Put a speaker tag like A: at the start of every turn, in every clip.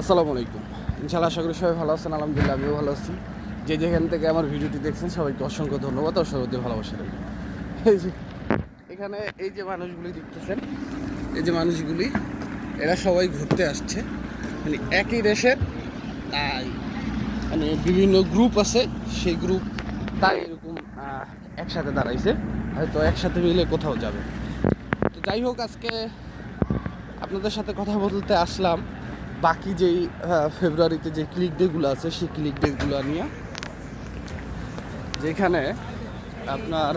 A: আসসালামু আলাইকুম। ইনশাআল্লাহ আশা করি সবাই ভালো আছেন, আলহামদুলিল্লাহ আমিও ভালো আছি। যে যেখান থেকে আমার ভিডিওটি দেখছেন, সবাইকে অসংখ্য ধন্যবাদ ও সর্বদি ভালোবাসা রইল। এই যে, এখানে এই যে মানুষগুলি দেখতেছেন, এই যে মানুষগুলি, এরা সবাই ঘুরতে আসছে। মানে একই দেশের, তাই মানে বিভিন্ন গ্রুপ আছে, সেই গ্রুপ তাই এরকম একসাথে দাঁড়াইছে। হয়তো একসাথে মিলে কোথাও যাবে। তো যাই হোক, আজকে আপনাদের সাথে কথা বলতে আসলাম। বাকি যেই ফেব্রুয়ারিতে যে ক্লিক ডেগুলো আছে, সেই ক্লিক ডেগুলো নিয়ে, যেখানে আপনার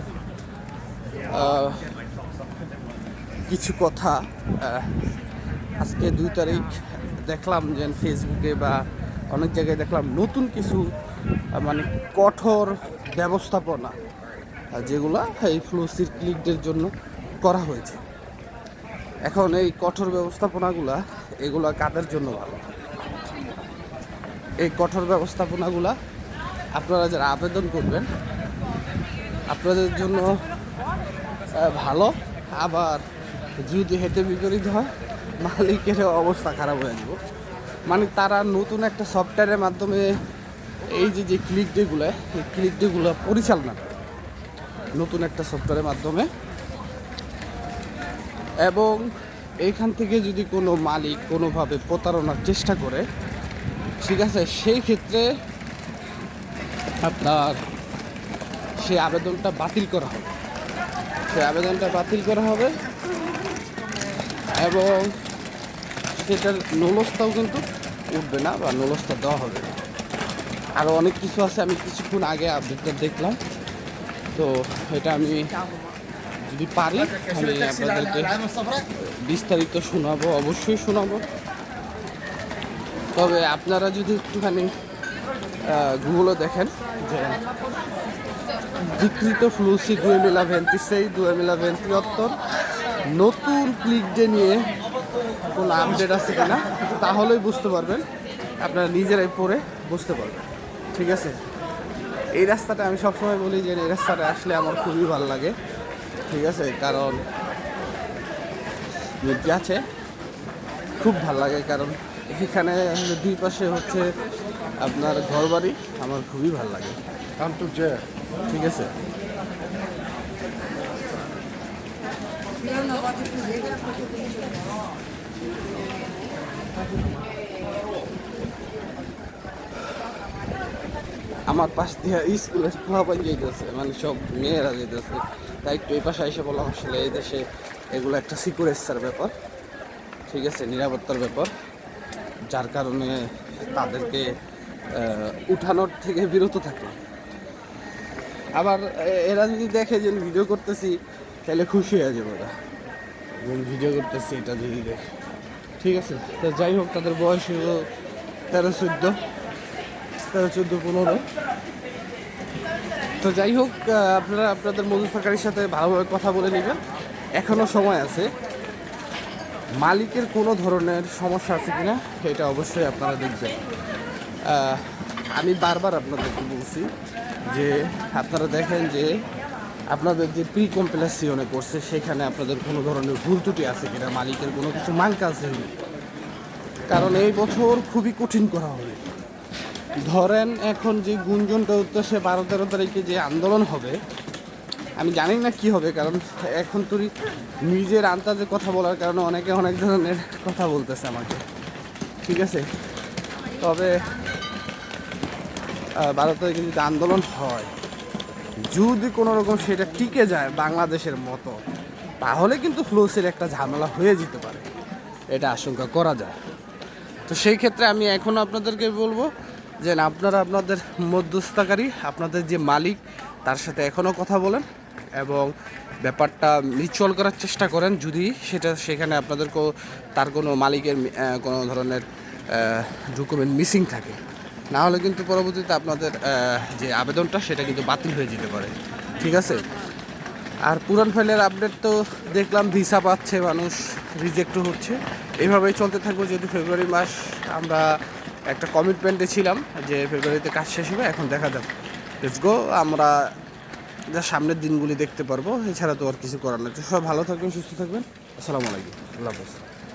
A: কিছু কথা আজকে দুই তারিখ দেখলাম যে ফেসবুকে বা অনেক জায়গায় দেখলাম নতুন কিছু মানে কঠোর ব্যবস্থাপনা যেগুলো এই ফ্লুসির ক্লিকদের জন্য করা হয়েছে। এখন এই কঠোর ব্যবস্থাপনাগুলা, এগুলা কাদের জন্য ভালো? এই কঠোর ব্যবস্থাপনাগুলা আপনারা যারা আবেদন করবেন, আপনাদের জন্য ভালো। আবার যদি হেঁটে বিপরীত হয় মালিকের অবস্থা খারাপ হয়ে যাব। মানে তারা নতুন একটা সফটওয়্যারের মাধ্যমে এই যে যে ক্লিক ডেগুলো এই ক্লিক ডেগুলো পরিচালনা নতুন একটা সফটওয়্যারের মাধ্যমে এবং এইখান থেকে যদি কোনো মালিক কোনোভাবে প্রতারণার চেষ্টা করে, ঠিক আছে, সেই ক্ষেত্রে আপনার সেই আবেদনটা বাতিল করা হবে সেই আবেদনটা বাতিল করা হবে এবং সেটার নলস্তাও কিন্তু উঠবে না বা নলস্তা দেওয়া হবে না। আরও অনেক কিছু আছে, আমি কিছুক্ষণ আগে আপডেটটা দেখলাম তো এটা আমি যদি পারি, আমি আপনাদেরকে বিস্তারিত শোনাবো, অবশ্যই শোনাবো। তবে আপনারা যদি একটুখানি গুগলে দেখেন যে বিকৃত ফ্লুসি দুয়েমিলা ভেন্টিসেই দুয়েমিলা ভেন্টিয়ত্তর নতুন ক্লিক ডে নিয়ে কোনো আপডেট আছে কিনা, তাহলেই বুঝতে পারবেন। আপনারা নিজেরাই পড়ে বুঝতে পারবেন। ঠিক আছে? এই রাস্তাটা আমি সবসময় বলি যে, এই রাস্তাটা আসলে আমার খুবই ভালো লাগে। ঠিক আছে কারণ নদী আছে খুব ভালো লাগে কারণ এখানে দুই পাশে হচ্ছে আপনার ঘরবাড়ি আমার খুবই ভালো লাগে. ঠিক আছে। আমার পাশ দিয়ে স্কুলের পোলাপান যেতেছে মানে সব মেয়েরা যেতেছে তাই একটু এই পাশে এসে বলা আসলে এই দেশে এগুলো একটা সিকিউরেন্সার ব্যাপার ঠিক আছে নিরাপত্তার ব্যাপার যার কারণে তাদেরকে উঠানোর থেকে বিরত থাকে আবার এরা যদি দেখে যে ভিডিও করতেছি তাহলে খুশি হয়ে যাবে ওরা। ভিডিও করতেছি এটা যদি দেখে। ঠিক আছে তো যাই হোক তাদের বয়স হলো তেরো চোদ্দ তেরো চোদ্দ পনেরো। তো যাই হোক আপনারা আপনাদের মজুর ফাঁকারির সাথে ভালোভাবে কথা বলে নেবেন। এখনও সময় আছে। মালিকের কোনো ধরনের সমস্যা আছে কি না এটা অবশ্যই আপনারা দেখবেন। আমি বারবার আপনাদেরকে বলছি যে, আপনারা দেখেন যে, আপনাদের যে প্রি কম্পিলাসিওনে করছে, সেখানে আপনাদের কোনো ধরনের ভুল ত্রুটি আছে কিনা, মালিকের কোনো কিছু মাঙ্কা আছে কিনা কারণ এই বছর খুবই কঠিন করা হবে। ধরেন এখন যে গুঞ্জনটা উঠতেছে বারো তেরো তারিখে যে আন্দোলন হবে, আমি জানি না কি হবে, কারণ এখন তুই নিজের আন্তাজে কথা বলার কারণে অনেকে অনেক ধরনের কথা বলতেছে আমাকে। ঠিক আছে? তবে বারো তারিখে যদি আন্দোলন হয়, যদি কোনো রকম সেটা টিকে যায় বাংলাদেশের মতো, তাহলে কিন্তু ফ্লোসের একটা ঝামেলা হয়ে যেতে পারে। এটা আশঙ্কা করা যায়। তো সেই ক্ষেত্রে আমি এখন আপনাদেরকে বলব যে আপনারা আপনাদের মধ্যস্থতাকারী আপনাদের যে মালিক, তার সাথে এখনও কথা বলেন এবং ব্যাপারটা মিউচুয়াল করার চেষ্টা করেন। যদি সেটা সেখানে আপনাদের তার কোনো মালিকের কোনো ধরনের ডকুমেন্ট মিসিং থাকে, না হলে কিন্তু পরবর্তীতে আপনাদের যে আবেদনটা, সেটা কিন্তু বাতিল হয়ে যেতে পারে। ঠিক আছে? আর পুরান ফাইলের আপডেট তো দেখলাম, ভিসা পাচ্ছে, মানুষ রিজেক্টও হচ্ছে। এইভাবেই চলতে থাকব যদি ফেব্রুয়ারি মাস, আমরা একটা কমিটমেন্টে ছিলাম যে ফেব্রুয়ারিতে কাজ শেষ হবে, এখন দেখা যাক। লেটস গো আমরা যা সামনের দিনগুলি দেখতে পারব, এছাড়া তো আর কিছু করার নেই। তো সবাই ভালো থাকবেন, সুস্থ থাকবেন। আসসালামু আলাইকুম। আল্লাহ হাফেজ।